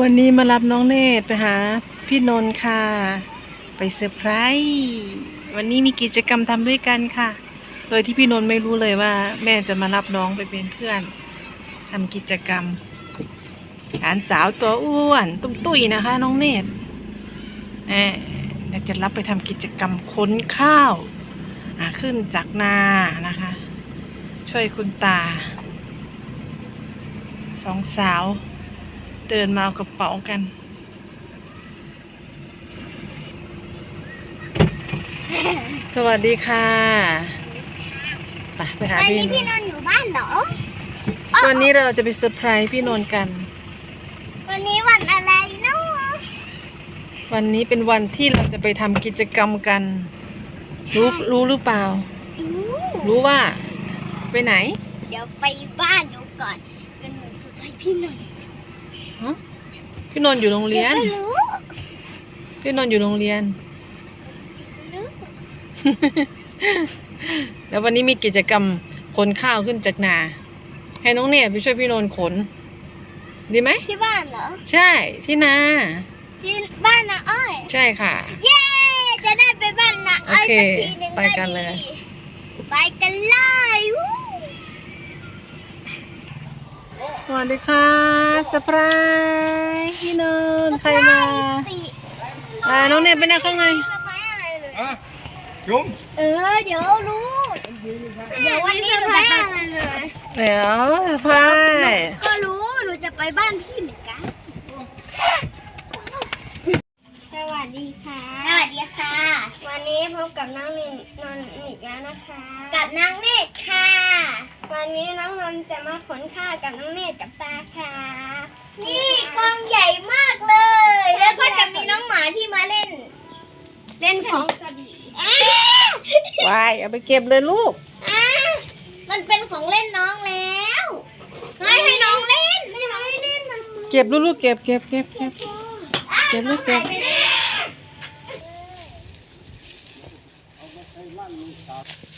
วันนี้มารับน้องเนตรไปหาพี่นนท์ค่ะ ไปเซอร์ไพรส์วันนี้มีกิจกรรมทำด้วยกันค่ะ โดยที่พี่นนท์ไม่รู้เลยว่า แม่จะมารับน้องไปเป็นเพื่อนทำกิจกรรมหลานสาวตัวอ้วนตุ้มตุ้ยนะคะ น้องเนตรแหมเดี๋ยจะรับไปทำกิจกรรมค้นข้าวาขึ้นจากนานะคะ ช่วยคุณตาสองสาว เดินมาเอากระเป๋ากัน สวัสดีค่ะไปไปหาวันพี่นี้นพี่นนท์นท์อยู่บ้านเหรอ วันนี้เราจะไปเซอร์ไพรส์พี่นนท์กัน วันนี้วันอะไรเนาะวันนี้เป็นวันที่เราจะไปทำกิจกรรมกัน รู้รู้หรือเปล่า อู้รู้ว่า ไปไหน เดี๋ยวไปบ้านหนูก่อนเดี๋ยวหนูสไปพี่นนท์ ฮะพี่นนท์อยู่โรงเรีเดี๋ยยวนก็รู้พี่นนท์อยู่โรงเรียนรู้แล้ววันนี้มีกิจกรรมขนข้าวขึ้นจากนา ให้น้องเนี่ยไปช่วยพี่นนท์ขน ดีไหม ที่บ้านเหรอ ใช่ ที่นา ที่บ้านนะอ้อย ใช่ค่ะ เย้ จะได้ไปบ้านนะอ้อยโอเคสักทีหนึ่งไปกันเลยดีไปกันเลย สวัสดีครับสปรายพี่นนท์ใครมาสิอ่าน้องเนี่ยไปนั่งข้างในทำไมอะไรเลยอะจุ๊มเออ เดี๋ยวรู้ เดี๋ยววันนี้หนูจะไปอะไรเลยเดี๋ยวสปรายก็รู้ หนูจะไปบ้านพี่เหมือนกันส วัสดีค่ะ สวัสดีค่ะ วันนี้พบกับน้องนินนนท์อีกแล้วนะคะ กับน้องเนตรค่ะ วันนี้น้องนนท์จะมาขนข้าวกับน้องเนตรกับตาค่ะ นี่กองใหญ่มากเลย แล้วก็จะมีน้องหมาที่มาเล่น เล่นของกระบี่วายเอาไปเก็บเลยลูกอะมันเป็นของเล่นน้องแล้วไม่ให้น้องเล่น ไม่ให้เล่นมันเก็บลูกๆเก็บเก็บเก็บเก็บเก็บลูกเก็บ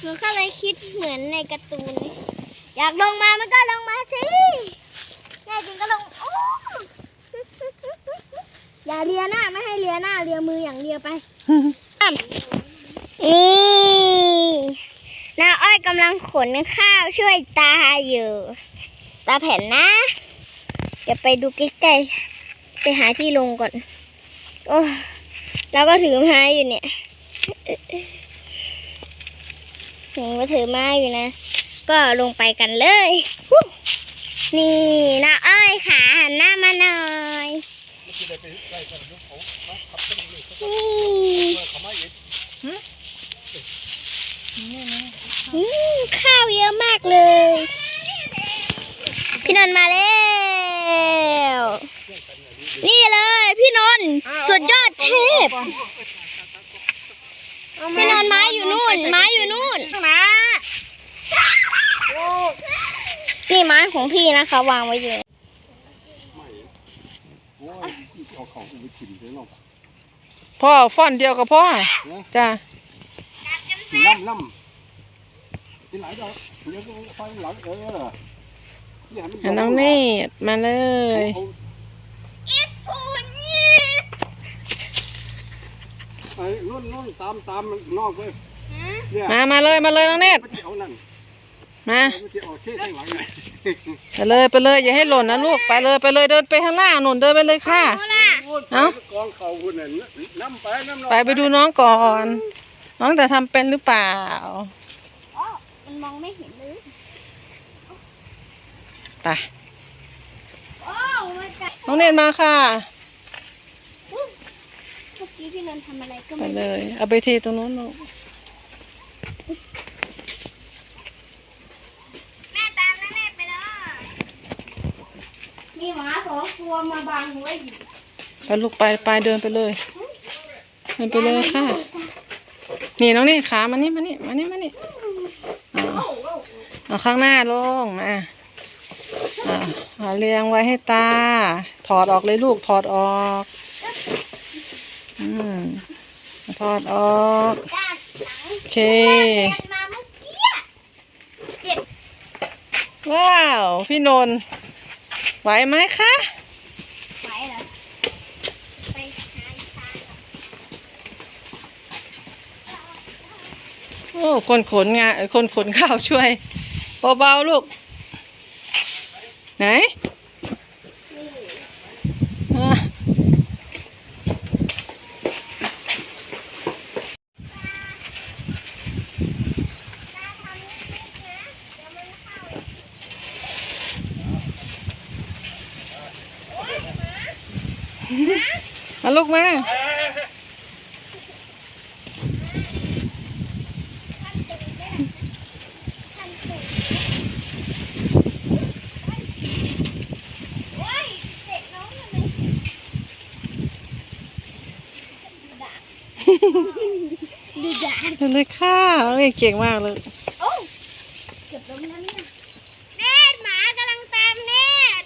หนูก็เลยคิดเหมือนในการ์ตูน อยากลงมามันก็ลงมาสิแน่จริงก็ลงโอ้อย่าเลียหน้าไม่ให้เลียหน้าเลียมืออย่างเดียวไป นี่น้าอ้อยกำลังขนข้าวช่วยตาอยู่ ตาแผ่นนะ เดี๋ยวไปดูใกล้ๆไปหาที่ลงก่อน โอ้แล้วก็ถือไม้อยู่เนี่ย หนูก็ถือไม้อยู่นะ ก็ลงไปกันเลย นี่น้าอ้อยขาหันหน้ามาหน่อยนี่ข้าวเยอะมากเลย พี่นนท์มาแล้ว นี่เลยพี่นนท์สุดยอดเทพนนท์ไม้อยู่นู่น ไม้อยู่นู่นมา นี่ไม้ของพี่นะคะ วางไว้อยู่โอ้ยเอาของกูไปกินเถอะเนาะพ่อฟ้อนเดียวกับพ่อจ้ากินน้ำน้ำกินหลายดอกเดี๋ยวก็ไปหลังเอออย่าให้มันน้องเนตรมาเลยเอาอิสปูนี่ไอ้นู่นนู่นตามตามนอกเลยเนี่ยมามาเลยมาเลยน้องเนตรไม่ใช่เอานั่นมาไม่ใช่เอาเท่ข้างหลังไงไปเลยไปเลยอย่าให้หล่นนะลูกไปเลยไปเลยเดินไปข้างหน้าหนุนเดินไปเลยค่ะเอ้ากองเข่าคุณน่ะน้ำไปน้ำนองไปไปดูน้องก่อน น้องจะทำเป็นหรือเปล่าอ๋อมันมองไม่เห็นเลยไปโอ้มาจากน้องเนตรมาค่ะเมื่อกี้พี่นนท์ทำอะไรก็ไปไม่เลรู้ยเอาไปเทตรงนู้นลูก แม่ตามแม่แม่ไปเลย มีหมาสองตัวมาบังไว้อยู่ไปลูกไปไปเดินไปเลยเดินไปเลยค่ะ นี่น้องเนตรขามานี่มานี่มานี่มานี่เอาเอาข้างหน้าลงอะอะเอาเรียงไว้ให้ตา ถอดออกเลยลูกถอดออกอืมถอดออกด้านหลังโอเค เดินมาเมื่อกี้เจ็บว้าว พี่นนท์ ไหวไหมคะไหวเหรอไปหาอีทางโอ้คนขนงานคนขนข้าวช่วยเบาๆลูก ไหน มาลูกมาโอ้ยเด็กน้องทำไมดูด่าเดินเลยค่ะเอ้ยเก่งมากเลย โอ้เกือบล้มแล้วเนี่ยเนตหมากำลังตามเนต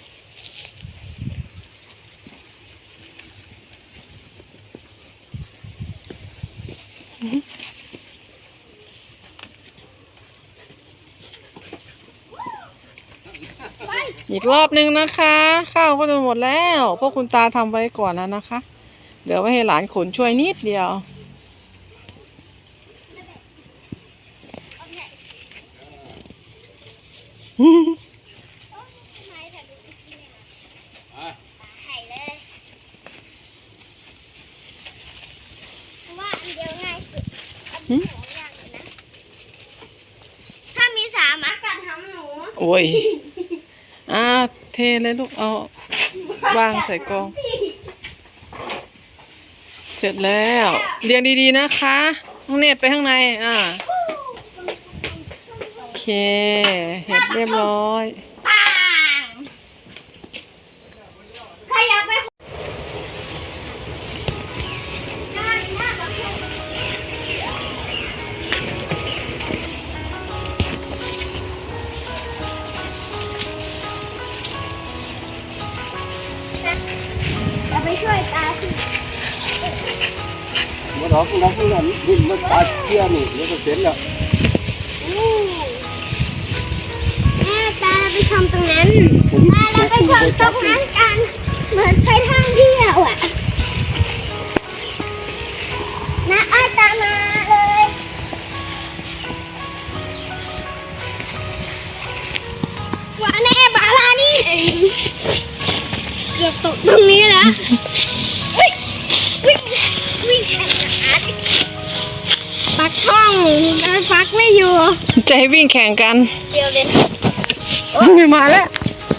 อีกรอบนึงนะคะ ข้าวก็จะหมดแล้วพราะคุณตาทำไว้ก่อนแล้วนะคะเดี๋ยวไว้ให้หลานขนช่วยนิดเดียวไม้ถ่ายรูปอีกทีเนี่ยถ่ายเลยเพราะว่าอันเดียวง่ายสุดอันที่สองยากเลยนะถ้ามีสามอะกัดทำหนู โอ้ย อ่าเทเลยลูกเอาวางใส่กองเสร็จแล้ว เรียงดีๆนะคะน้องเนตไปข้างในอ่าโอเค เห็ดเรียบร้อย ดิ้นมันตาเชี่ยนี่เดี๋ยวก็เสร็จแล้วอู้แม่ตาเราไปทำตรงนั้นตาเราไปทำตรงนั้นกันเหมือนไปทางเดียวอะนะอาตามาเลยวาแน่บาลานี่เกือบตกตรงนี้แล้ว ให้วิ่งแข่งกันเดียวเลยมาแล้ว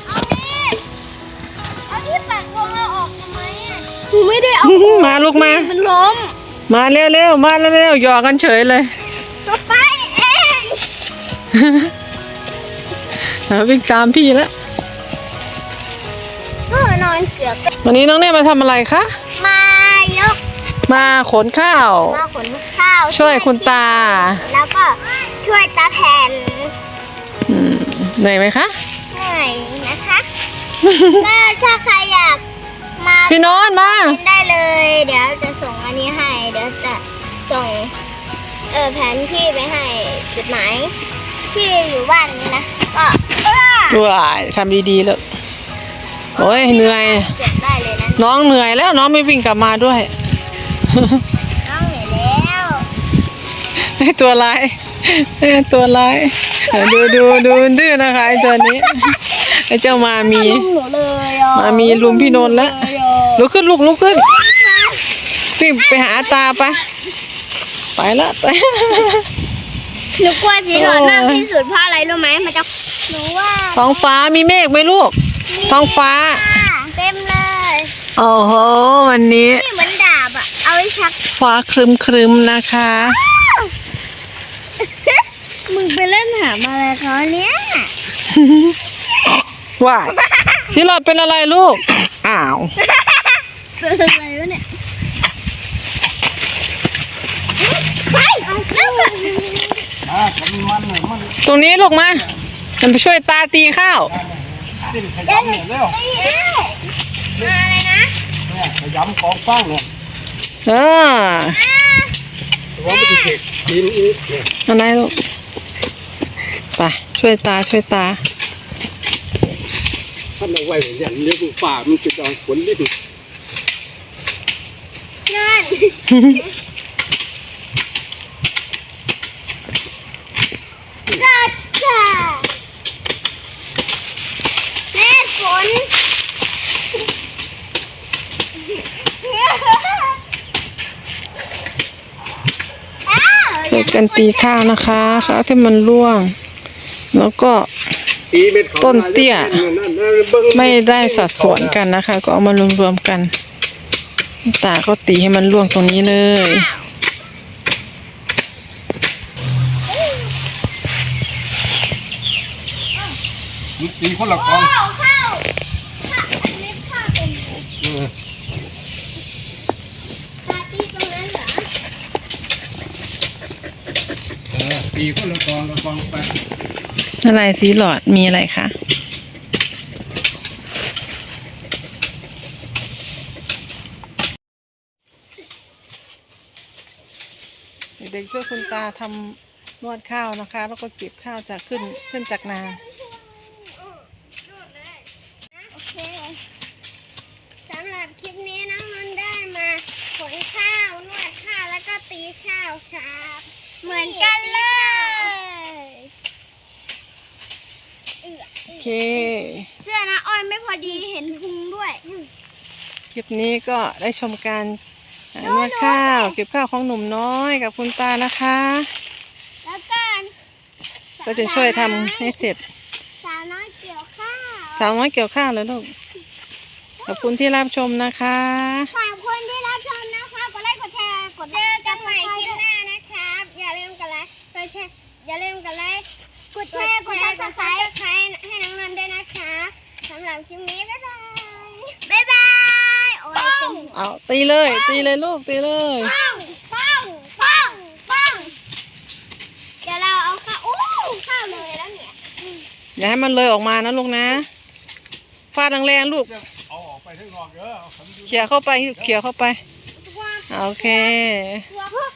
เอาดิเอาที่ปักวงเราออกทำไมอะหนูไม่ได้เอามาลูกมา มันล้ม มาเร็วๆ มาเร็วๆหยอกกันเฉยเลยตัวไปเองอะวิ่งตามพี่แล้วเออนอนเกือบวันนี้น้องเน่มาทำอะไรคะ มายก มาขนข้าว มาขนข้าว ช่วยคุณตา แล้วก็ ช่วยตาแผ่นอืมเหนื่อยไหมคะ เหนื่อยนะคะแล้วถ้าใครอยากมาพี่โนนท์มาเป็นได้เลย เดี๋ยวจะส่งอันนี้ให้ เดี๋ยวจะส่งเออแผนที่ไปให้จุดหมายที่อยู่บ้านนี้นะ ก็เออว้ายทำดีๆเลยโอ้ยเหนื่อย เก็บได้เลยนะน้องเหนื่อยแล้วน้องไม่วิ่งกลับมาด้วย น้องเหนื่อยแล้วไอตัวร้ายไอ ตัวร้ายเออดูดูดูมันดื้อนะคะไอตัวนี้ไอเจ้ามามีลุมหนูเลยอะมามีลุมพี่นนท์แล้วลุกขึ้นลูกลุกขึ้นวิ่งไปหาตาไปไปละไปหนูกลัวสีหลอดมากที่สุดเพราะอะไรรู้ไหมมันจะหนูว่าท้องฟ้ามีเมฆไหมลูกท้องฟ้า เต็มเลยโอ้โหวันนี้นี่เหมือนดาบอะเอาไว้ชักฟ้าครึมครึมๆนะคะ มึงไปเล่นหามาอะไรเขาเนี้ยว้ายที่หลอดเป็นอะไรลูก อ้าวเป็นอะไรวะเนี่ยไปนั่งก่อนอ่าถ้ามีมันหน่อยมันตรงนี้ลูกมามันไปช่วยตาตีข้าวดิ้นขยำเนี่ยเร็วมาอะไรนะเนี่ยขยำของฟางเนี่ยเออว่าไม่ได้เสกดินอีกเนี่ยเอะไรลูกไป ช่วยตาช่วยตาท่านเอาไว้อย่างเลี้ยงป่ามันจะจองผลนิดนั่นกัดจ้าแม่ฝนเด็กกันตีข้าวนะคะข้าวที่มันร่วง แล้วก็ตีเม็ดขาต้นเตี้ยนั่นๆเบิ่งไม่ได้สัดส่วนกันนะคะ ก็เอามารวมๆกัน ตาก็ตีให้มันร่วงตรงนี้เลยตีคนละกองข้าวข้าวข้าวอันนี้ข้าวเป็นเออปาร์ตี้ตรงนั้นเหรอเออตีคนละกองละกองไป อะไรสีหลอดมีอะไรคะเด็กๆช่วยคุณตาทำนวดข้าวนะคะ แล้วก็เก็บข้าวจากขึ้นขึ้นจากนาโอเคสำหรับคลิปนี้น้องนนท์ได้มาขนข้าวนวดข้าวแล้วก็ตีข้าวครับ เหมือนกัน เลยโอเคเสื้อนะอ้อยไม่พอดีเห็นพุงด้วย คลิปนี้ก็ได้ชมการอ่านวดข้าวเก็บข้าวของหนุ่มน้อยกับคุณตานะคะ แล้วก็ก็จะช่วยทำให้เสร็จ สาวน้อยเกี่ยวข้าวสาวน้อยเกี่ยวข้าวเลยลูก ขอบคุณที่รับชมนะคะ ขอบคุณที่รับชมนะคะกดไลค์กดแชร์กดเจอกันใหม่คลิปหน้านะครับ อย่าลืมกดไลค์กดแชร์อย่าลืมกดไลค์ กดแชร์กดซับสไครต์ให้น้องนนท์ด้วยนะคะสำหรับคลิปนี้บ๊ายบายบ๊ายบายโอ้ยเต็มหัวเอาตีเลย ตีเลยลูกตีเลย ปังปังปังปังเดี๋ยวเราเอาข้าวอู้ข้าวเลยแล้วเนี่ยอย่าให้มันเลยออกมานะลูกนะฟาดแรงๆลูกเอาออกไปทั้งนอกเด้อเอาผมอยู่ เขี่ยเข้าไปเขี่ยเข้าไปตัวโอเคตัวเพื่อไปตัวตัวตัว